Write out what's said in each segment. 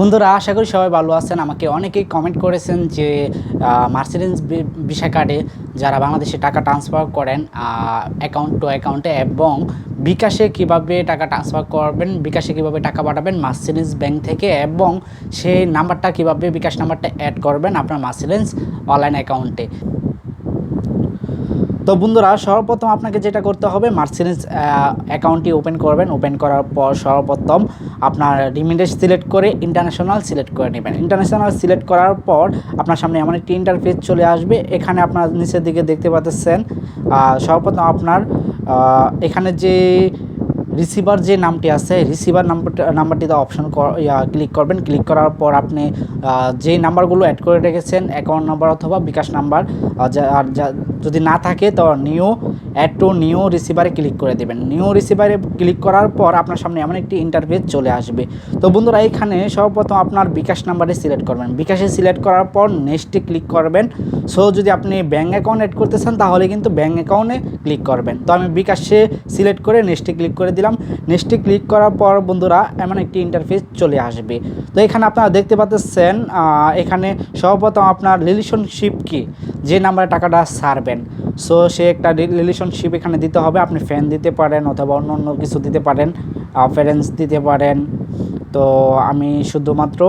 বন্ধুরা, আশা করি সবাই ভালো আছেন। আমাকে অনেকেই কমেন্ট করেছেন যে মার্সিডেন্স ভিসা কার্ডে যারা বাংলাদেশে টাকা ট্রান্সফার করেন অ্যাকাউন্ট টু অ্যাকাউন্টে এবং বিকাশে কীভাবে টাকা ট্রান্সফার করবেন, বিকাশে কীভাবে টাকা পাঠাবেন মার্সিডেন্স ব্যাংক থেকে এবং সেই নাম্বারটা কীভাবে বিকাশ নাম্বারটা অ্যাড করবেন আপনার মার্সিডেন্স অনলাইন অ্যাকাউন্টে তো বন্ধুরা, সর্বপ্রথম আপনাকে যেটা করতে হবে মার্সিডেন্স অ্যাকাউন্টটি ওপেন করবেন। ওপেন করার পর সর্বপ্রথম আপনার রিমিডেন্স সিলেক্ট করে ইন্টারন্যাশনাল সিলেক্ট করে নেবেন। ইন্টারন্যাশনাল সিলেক্ট করার পর আপনার সামনে এমন একটি ইন্টারফেস চলে আসবে। এখানে আপনার নিচের দিকে দেখতে পাচ্ছেন সর্বপ্রথম আপনার এখানে যে রিসিভার যে নামটি আছে রিসিভার নাম্বারটা নাম্বারটিতে অপশন ক্লিক করবেন। ক্লিক করার পর আপনি যেই নাম্বারগুলো অ্যাড করে রেখেছেন অ্যাকাউন্ট নাম্বার অথবা বিকাশ নাম্বার যা- যদি না থাকে, তো নিউ অ্যাড টু নিউ রিসিভারে ক্লিক করে দেবেন। নিউ রিসিভারে ক্লিক করার পর আপনার সামনে এমন একটি ইন্টারফেস চলে আসবে। তো বন্ধুরা, এখানে সর্বপ্রথম আপনার বিকাশ নাম্বারে সিলেক্ট করবেন। বিকাশে সিলেক্ট করার পর নেক্সটে ক্লিক করবেন। সো যদি আপনি ব্যাঙ্ক অ্যাকাউন্ট অ্যাড করতে চান, তাহলে কিন্তু ব্যাঙ্ক অ্যাকাউন্টে ক্লিক করবেন। তো আমি বিকাশে সিলেক্ট করে নেক্সটে ক্লিক করে দিলাম। নেক্সটে ক্লিক করার পর বন্ধুরা, এমন একটি ইন্টারফেস চলে আসবে। তো এখানে আপনারা দেখতে পাচ্ছেন এখানে সর্বপ্রথম আপনার রিলেশনশিপ কি? যে নাম্বারে টাকাটা ছাড়বেন সো সে একটা রিলেশনশিপ এখানে দিতে হবে। আপনি ফ্যান দিতে পারেন অথবা অন্য অন্য কিছু দিতে পারেন। প্যারেন্টস দিতে পারেন। তো আমি শুধুমাত্র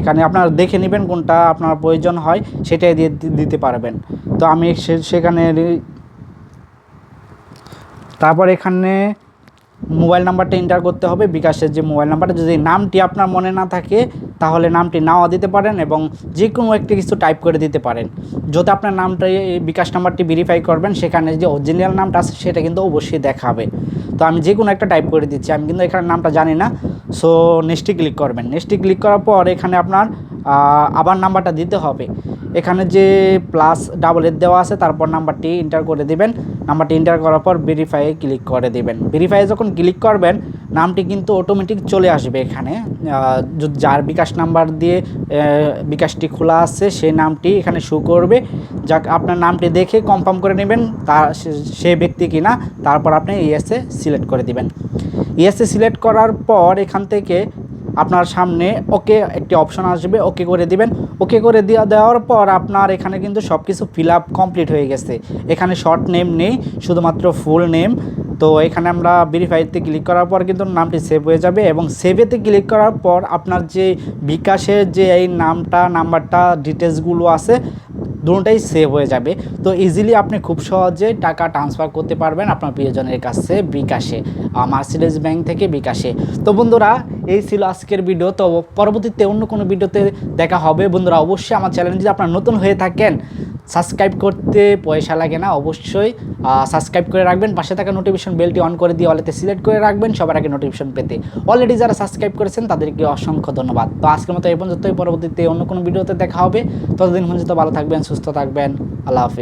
এখানে আপনার দেখে নেবেন কোনটা আপনার প্রয়োজন হয়, সেটাই দিয়ে দিতে পারবেন। তো আমি সেখানে তারপর এখানে মোবাইল নাম্বারটা এন্টার করতে হবে। বিকাশের যে মোবাইল নাম্বারটা, যদি নামটি আপনার মনে না থাকে, তাহলে নামটি নাও দিতে পারেন এবং যে কোনো একটি কিছু টাইপ করে দিতে পারেন। যদি আপনার নামটা, বিকাশ নাম্বারটি ভেরিফাই করবেন, সেখানে যে অরিজিনাল নামটা আছে, সেটা কিন্তু অবশ্যই দেখাবে। তো আমি যে কোনো একটা টাইপ করে দিচ্ছি। আমি কিন্তু এখানে নামটা জানি না। সো নেক্সটে ক্লিক করবেন। নেক্সটে ক্লিক করার পর এখানে আপনার আবার নাম্বারটা দিতে হবে। এখানে যে প্লাস ডাবল এর দেওয়া আছে, তারপর নাম্বারটি এন্টার করে দিবেন। নাম্বারটি এন্টার করার পর ভেরিফাই ক্লিক করে দিবেন। ভেরিফাই যখন ক্লিক করবেন, নামটি কিন্তু অটোমেটিক চলে আসবে এখানে। যার বিকাশ নাম্বার দিয়ে বিকাশটি খোলা আছে সেই নামটি এখানে শো করবে। যাক, আপনার নামটি দেখে কনফার্ম করে নেবেন তার সে- ব্যক্তি কিনা, তারপর আপনি ইএসএ সিলেক্ট করে দিবেন। ইএসএ সিলেক্ট করার পর এখান থেকে আপনার সামনে ওকে একটি অপশন আসবে ওকে করে দিবেন। ওকে করে দেওয়া দেওয়ার পর আপনার এখানে কিন্তু সব কিছু ফিল আপ কমপ্লিট হয়ে গেছে। এখানে শর্ট নেম নেই, শুধুমাত্র ফুল নেম তো এখানে আমরা ভেরিফাইতে ক্লিক করার পর কিন্তু নামটি সেভ হয়ে যাবে এবং সেভেতে ক্লিক করার পর আপনার যে বিকাশের যে এই নামটা নাম্বারটা ডিটেলসগুলো আছে দুটোটাই সেভ হয়ে যাবে। তো ইজিলি আপনি খুব সহজে টাকা ট্রান্সফার করতে পারবেন আপনার প্রিয়জনের কাছে বিকাশে মার্সিডিজ ব্যাংক থেকে বিকাশে। তো বন্ধুরা, এই ছিল আজকের ভিডিও তো পরবর্তীতে অন্য কোনো ভিডিওতে দেখা হবে। বন্ধুরা, অবশ্যই আমার চ্যানেল যদি আপনার নতুন হয়ে থাকেন সাবস্ক্রাইব করতে পয়সা লাগে না, অবশ্যই সাবস্ক্রাইব করে রাখবেন। পাশে থাকা নোটিফিকেশন বেলটি অন করে দিয়ে অলেতে সিলেক্ট করে রাখবেন, সবার আগে নোটিফিকেশন পেতে। অলরেডি যারা সাবস্ক্রাইব করেছেন, তাদেরকে অসংখ্য ধন্যবাদ। তো আজকের মতো এই পর্যন্তই। পরবর্তীতে অন্য কোনো ভিডিওতে দেখা হবে। ততদিন পর্যন্ত ভালো থাকবেন, সুস্থ থাকবেন। আল্লাহ হাফিজ।